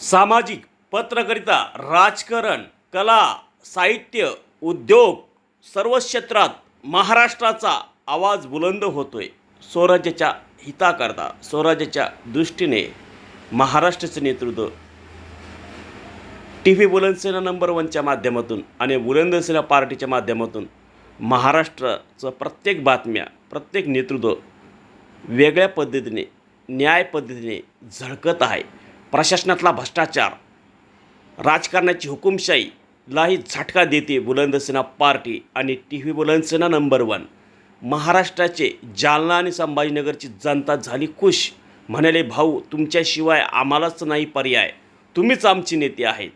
सामाजिक पत्रकारिता राजकारण कला साहित्य उद्योग सर्व क्षेत्रात महाराष्ट्राचा आवाज बुलंद होतोय. स्वराज्याच्या हिताकरता स्वराज्याच्या दृष्टीने महाराष्ट्राचं नेतृत्व. टी व्ही बुलंदसेना नंबर वनच्या माध्यमातून आणि बुलंदसेना पार्टीच्या माध्यमातून महाराष्ट्राचं प्रत्येक बातम्या प्रत्येक नेतृत्व वेगळ्या पद्धतीने न्याय पद्धतीने झळकत आहे. प्रशासनातला भ्रष्टाचार राजकारणाची हुकुमशाहीलाही झटका देते बुलंदसेना पार्टी आणि T V Bulandsena number one. महाराष्ट्राचे जालना आणि संभाजीनगरची जनता झाली खुश. म्हणाले भाऊ तुमच्याशिवाय आम्हालाच नाही पर्याय. तुम्हीच आमचे नेते आहेत.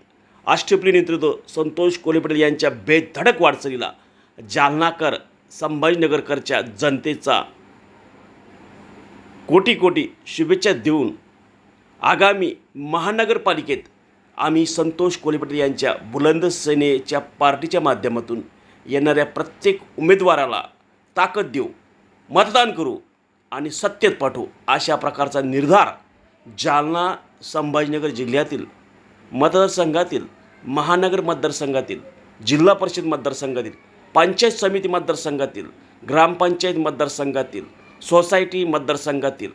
आष्टपली नेतृत्व संतोष कोलेपटेल यांच्या बेधडक वाटचालीला जालनाकर संभाजीनगरकरच्या जनतेचा कोटी कोटी शुभेच्छा देऊन आगामी महानगरपालिकेत आम्ही संतोष कोलेपटे यांच्या बुलंद सेनेच्या पार्टीच्या माध्यमातून येणाऱ्या प्रत्येक उमेदवाराला ताकद देऊ मतदान करू आणि सत्तेत पाठवू अशा प्रकारचा निर्धार जालना संभाजीनगर जिल्ह्यातील मतदारसंघातील महानगर मतदारसंघातील जिल्हा परिषद मतदारसंघातील पंचायत समिती मतदारसंघातील ग्रामपंचायत मतदारसंघातील सोसायटी मतदारसंघातील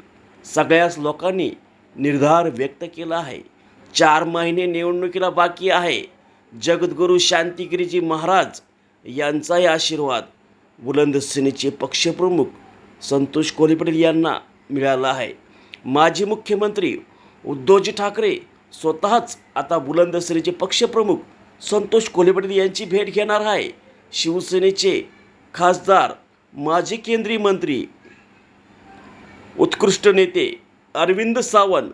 सगळ्याच लोकांनी निर्धार व्यक्त केला आहे. चार महिने निवडणुकीला बाकी आहे. जगद्गुरू शांतिगिरीजी महाराज यांचाही आशीर्वाद बुलंद सेनेचे पक्षप्रमुख संतोष कोलीपटेल पाटील यांना मिळाला आहे. माजी मुख्यमंत्री उद्धवजी ठाकरे स्वतःच आता बुलंद सेनेचे पक्षप्रमुख संतोष कोलीपटेल पाटील यांची भेट घेणार आहे. शिवसेनेचे खासदार माजी केंद्रीय मंत्री उत्कृष्ट नेते अरविंद सावंत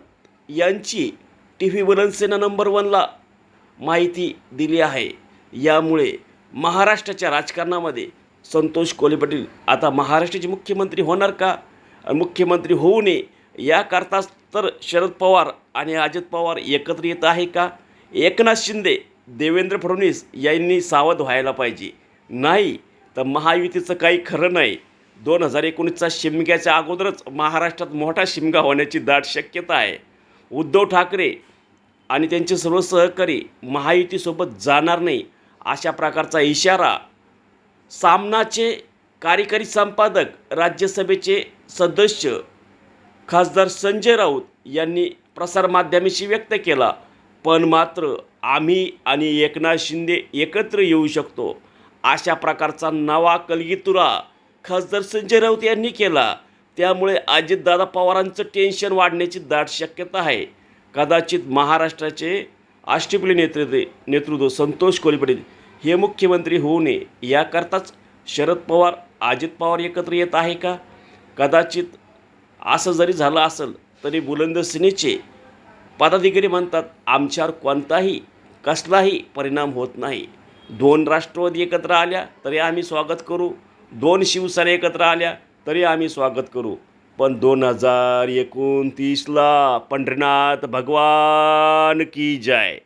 यांची टी व्ही बुलंदसेना नंबर वनला माहिती दिली आहे. यामुळे महाराष्ट्राच्या राजकारणामध्ये संतोष कोले पाटील आता महाराष्ट्राचे मुख्यमंत्री होणार का? मुख्यमंत्री होऊ नये याकरताच तर शरद पवार आणि अजित पवार एकत्र येत आहे का? एकनाथ शिंदे देवेंद्र फडणवीस यांनी सावध व्हायला पाहिजे. नाही तर महायुतीचं काही खरं नाही. दोन हजार एकोणीसचा शिमग्याच्या अगोदरच महाराष्ट्रात मोठा शिमगा होण्याची दाट शक्यता आहे. उद्धव ठाकरे आणि त्यांचे सर्व सहकारी महायुतीसोबत जाणार नाही अशा प्रकारचा इशारा सामनाचे कार्यकारी संपादक राज्यसभेचे सदस्य खासदार संजय राऊत यांनी प्रसारमाध्यमाशी व्यक्त केला. पण मात्र आम्ही आणि एकनाथ शिंदे एकत्र येऊ शकतो अशा प्रकारचा नवा कलगीतुरा खासदार संजय राऊत यांनी केला. त्यामुळे अजितदादा पवारांचं टेन्शन वाढण्याची दाट शक्यता आहे. कदाचित महाराष्ट्राचे अष्टपली नेतृत्व नेतृत्व संतोष कोलीपडे हे मुख्यमंत्री होऊ नये याकरताच शरद पवार अजित पवार एकत्र येत आहे का? कदाचित असं जरी झालं असेल तरी बुलंद सेनेचे पदाधिकारी म्हणतात आमच्यावर कोणताही कसलाही परिणाम होत नाही. दोन राष्ट्रवादी एकत्र आल्या तरी आम्ही स्वागत करू. दोन शिवसेना एकत्र आल्या तरी आम्ही स्वागत करू. पण दोन हजार एकोणतीसला पंढरीनाथ भगवान की जय?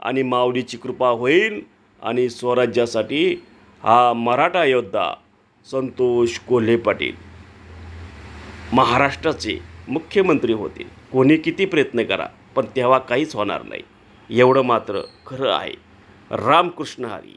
आणि माऊलीची कृपा होईल आणि स्वराज्यासाठी हा मराठा योद्धा संतोष कोल्हे पाटील महाराष्ट्राचे मुख्यमंत्री होतील. कोणी किती प्रयत्न करा पण तेव्हा काहीच होणार नाही. एवढं मात्र खरं आहे. रामकृष्ण हरी.